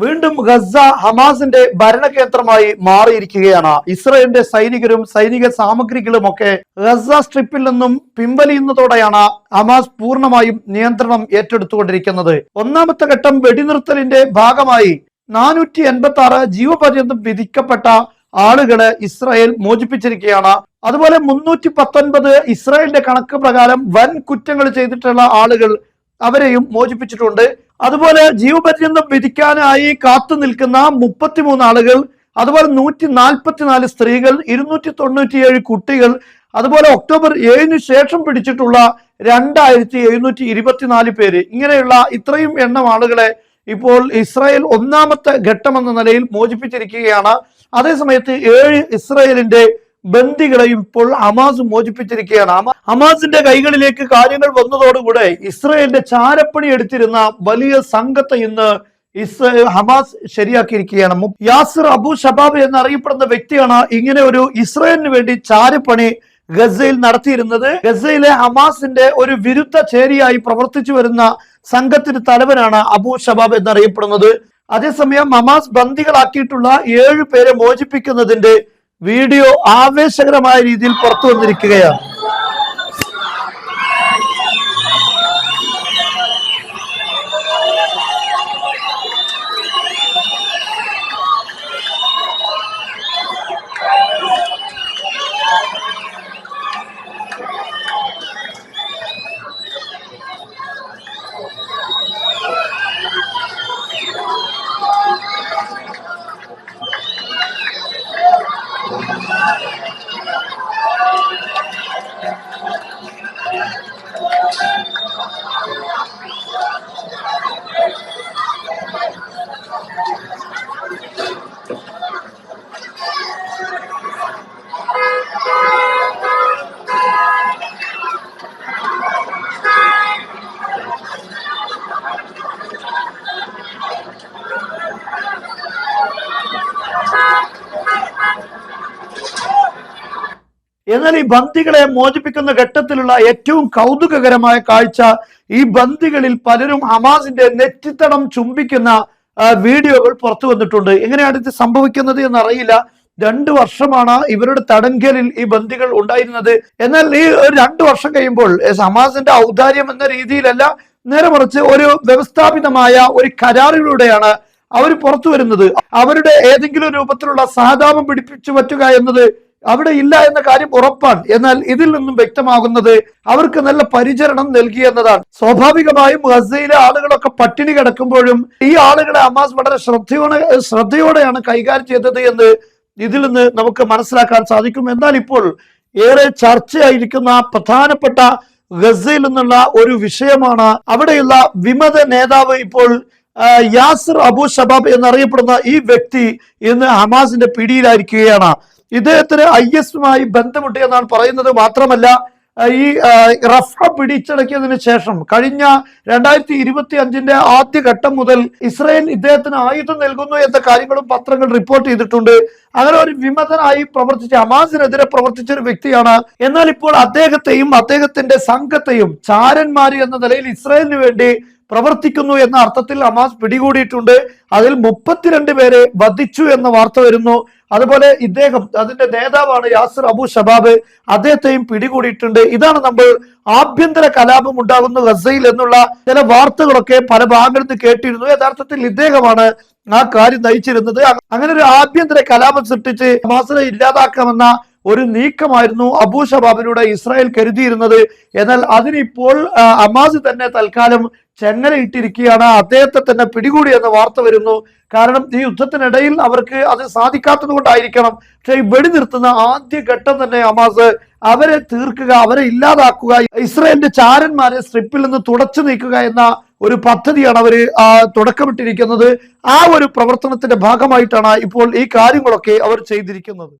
വീണ്ടും ഗസ ഹമാസിന്റെ ഭരണകേന്ദ്രമായി മാറിയിരിക്കുകയാണ്. ഇസ്രയേലിന്റെ സൈനികരും സൈനിക സാമഗ്രികളും ഒക്കെ ഗസ സ്ട്രിപ്പിൽ നിന്നും പിൻവലിയുന്നതോടെയാണ് ഹമാസ് പൂർണമായും നിയന്ത്രണം ഏറ്റെടുത്തുകൊണ്ടിരിക്കുന്നത്. ഒന്നാമത്തെ ഘട്ടം വെടിനിർത്തലിന്റെ ഭാഗമായി നാനൂറ്റി എൺപത്തി ആറ് ജീവപര്യന്തം വിധിക്കപ്പെട്ട ആളുകളെ ഇസ്രായേൽ മോചിപ്പിച്ചിരിക്കുകയാണ്. അതുപോലെ മുന്നൂറ്റി പത്തൊൻപത് ഇസ്രായേലിന്റെ കണക്ക് പ്രകാരം വൻ കുറ്റങ്ങൾ ചെയ്തിട്ടുള്ള ആളുകൾ അവരെയും മോചിപ്പിച്ചിട്ടുണ്ട്. അതുപോലെ ജീവപര്യന്തം വിധിക്കാനായി കാത്തു നിൽക്കുന്ന മുപ്പത്തിമൂന്ന് ആളുകൾ അതുപോലെ നൂറ്റി നാൽപ്പത്തിനാല് സ്ത്രീകൾ ഇരുന്നൂറ്റി തൊണ്ണൂറ്റിയേഴ് കുട്ടികൾ അതുപോലെ ഒക്ടോബർ ഏഴിന് ശേഷം പിടിച്ചിട്ടുള്ള രണ്ടായിരത്തി എഴുന്നൂറ്റി ഇരുപത്തിനാല് പേര്. ഇങ്ങനെയുള്ള ഇത്രയും എണ്ണം ആളുകളെ ഇപ്പോൾ ഇസ്രായേൽ ഒന്നാമത്തെ ഘട്ടം എന്ന നിലയിൽ മോചിപ്പിച്ചിരിക്കുകയാണ്. അതേസമയത്ത് ഏഴ് ഇസ്രായേലിന്റെ ബന്ദികളെയും ഇപ്പോൾ ഹമാസ് മോചിപ്പിച്ചിരിക്കുകയാണ്. അമാസിന്റെ കൈകളിലേക്ക് കാര്യങ്ങൾ വന്നതോടുകൂടെ ഇസ്രയേലിന്റെ ചാരപ്പണി എടുത്തിരുന്ന വലിയ സംഘത്തെ ഇന്ന് ഇസ്രായേൽ ഹമാസ് ശരിയാക്കിയിരിക്കുകയാണ്. യാസിർ അബു ഷബാബ് എന്നറിയപ്പെടുന്ന വ്യക്തിയാണ് ഇങ്ങനെ ഒരു ഇസ്രയേലിന് വേണ്ടി ചാരപ്പണി ഗസയിൽ നടത്തിയിരുന്നത്. ഗസയിലെ ഹമാസിന്റെ ഒരു വിരുദ്ധ ചേരിയായി പ്രവർത്തിച്ചു വരുന്ന സംഘത്തിന് തലവനാണ് അബു ഷബാബ് എന്നറിയപ്പെടുന്നത്. അതേസമയം ഹമാസ് ബന്ദികളാക്കിയിട്ടുള്ള ഏഴ് പേരെ മോചിപ്പിക്കുന്നതിന്റെ വീഡിയോ ആവേശകരമായ രീതിയിൽ പുറത്തു വന്നിരിക്കുകയാണ്. എന്നാൽ ഈ ബന്ദികളെ മോചിപ്പിക്കുന്ന ഘട്ടത്തിലുള്ള ഏറ്റവും കൗതുകകരമായ കാഴ്ച ഈ ബന്ദികളിൽ പലരും ഹമാസിന്റെ നെറ്റിത്തടം ചുംബിക്കുന്ന വീഡിയോകൾ പുറത്തു വന്നിട്ടുണ്ട്. എങ്ങനെയാണ് ഇത് സംഭവിക്കുന്നത് എന്നറിയില്ല. രണ്ടു വർഷമാണ് ഇവരുടെ തടങ്കലിൽ ഈ ബന്ദികൾ ഉണ്ടായിരുന്നത്. എന്നാൽ ഈ രണ്ടു വർഷം കഴിയുമ്പോൾ ഹമാസിന്റെ ഔദാര്യം എന്ന രീതിയിലല്ല നേരെ മറിച്ച് ഒരു വ്യവസ്ഥാപിതമായ ഒരു കരാറിലൂടെയാണ് അവർ പുറത്തു വരുന്നത്. അവരുടെ ഏതെങ്കിലും രൂപത്തിലുള്ള സഹതാപം പിടിപ്പിച്ചു പറ്റുക എന്നത് അവിടെ ഇല്ല എന്ന കാര്യം ഉറപ്പാണ്. എന്നാൽ ഇതിൽ നിന്നും വ്യക്തമാകുന്നത് അവർക്ക് നല്ല പരിചരണം നൽകി എന്നതാണ്. സ്വാഭാവികമായും ഗസയിലെ ആളുകളൊക്കെ പട്ടിണി കിടക്കുമ്പോഴും ഈ ആളുകളെ ഹമാസ് വളരെ ശ്രദ്ധയോടെ ശ്രദ്ധയോടെയാണ് കൈകാര്യം ചെയ്തത് എന്ന് ഇതിൽ നിന്ന് നമുക്ക് മനസ്സിലാക്കാൻ സാധിക്കും. എന്നാൽ ഇപ്പോൾ ഏറെ ചർച്ചയായിരിക്കുന്ന പ്രധാനപ്പെട്ട ഗസയിൽ നിന്നുള്ള ഒരു വിഷയമാണ് അവിടെയുള്ള വിമത നേതാവ് ഇപ്പോൾ യാസിർ അബു ഷബാബ് എന്നറിയപ്പെടുന്ന ഈ വ്യക്തി ഇന്ന് ഹമാസിന്റെ പിടിയിലായിരിക്കുകയാണ്. ഇദ്ദേഹത്തിന് ഐ എസുമായി ബന്ധമുണ്ട് എന്നാണ് പറയുന്നത്. മാത്രമല്ല ഈ റഫ പിടിച്ചടക്കിയതിനു ശേഷം കഴിഞ്ഞ രണ്ടായിരത്തി ഇരുപത്തി അഞ്ചിന്റെ ആദ്യഘട്ടം മുതൽ ഇസ്രയേൽ ഇദ്ദേഹത്തിന് ആയുധം നൽകുന്നു എന്ന കാര്യങ്ങളും പത്രങ്ങൾ റിപ്പോർട്ട് ചെയ്തിട്ടുണ്ട്. അങ്ങനെ ഒരു വിമതനായി പ്രവർത്തിച്ച ഹമാസിനെതിരെ പ്രവർത്തിച്ച ഒരു വ്യക്തിയാണ്. എന്നാൽ ഇപ്പോൾ അദ്ദേഹത്തെയും അദ്ദേഹത്തിന്റെ സംഘത്തെയും ചാരന്മാര് എന്ന നിലയിൽ ഇസ്രയേലിന് വേണ്ടി പ്രവർത്തിക്കുന്നു എന്ന അർത്ഥത്തിൽ ഹമാസ് പിടികൂടിയിട്ടുണ്ട്. അതിൽ മുപ്പത്തിരണ്ട് പേരെ വധിച്ചു എന്ന വാർത്ത വരുന്നു. അതുപോലെ ഇദ്ദേഹം അതിന്റെ നേതാവാണ് യാസിർ അബു ഷബാബ് അദ്ദേഹത്തെയും പിടികൂടിയിട്ടുണ്ട്. ഇതാണ് നമ്മൾ ആഭ്യന്തര കലാപം ഉണ്ടാകുന്ന ഗസയിൽ എന്നുള്ള ചില വാർത്തകളൊക്കെ പല ഭാഗങ്ങളിൽ നിന്ന് കേട്ടിരുന്നു. യഥാർത്ഥത്തിൽ ഇദ്ദേഹമാണ് ആ കാര്യം നയിച്ചിരുന്നത്. അങ്ങനെ ഒരു ആഭ്യന്തര കലാപം സൃഷ്ടിച്ച് ഹമാസിനെ ഇല്ലാതാക്കാമെന്ന ഒരു നീക്കമായിരുന്നു അബൂ ഷബാബിലൂടെ ഇസ്രായേൽ കരുതിയിരുന്നത്. എന്നാൽ അതിനിപ്പോൾ അമാസ് തന്നെ തൽക്കാലം ചെങ്ങല ഇട്ടിരിക്കുകയാണ്. അദ്ദേഹത്തെ തന്നെ പിടികൂടി എന്ന വാർത്ത വരുന്നു. കാരണം ഈ യുദ്ധത്തിനിടയിൽ അവർക്ക് അത് സാധിക്കാത്തത് കൊണ്ടായിരിക്കണം. പക്ഷേ ഈ വെടിനിർത്തുന്ന ആദ്യ ഘട്ടം തന്നെ ഹമാസ് അവരെ തീർക്കുക അവരെ ഇല്ലാതാക്കുക ഇസ്രയേലിന്റെ ചാരന്മാരെ സ്ട്രിപ്പിൽ നിന്ന് തുടച്ചു നീക്കുക എന്ന ഒരു പദ്ധതിയാണ് അവർ തുടക്കമിട്ടിരിക്കുന്നത്. ആ ഒരു പ്രവർത്തനത്തിന്റെ ഭാഗമായിട്ടാണ് ഇപ്പോൾ ഈ കാര്യങ്ങളൊക്കെ അവർ ചെയ്തിരിക്കുന്നത്.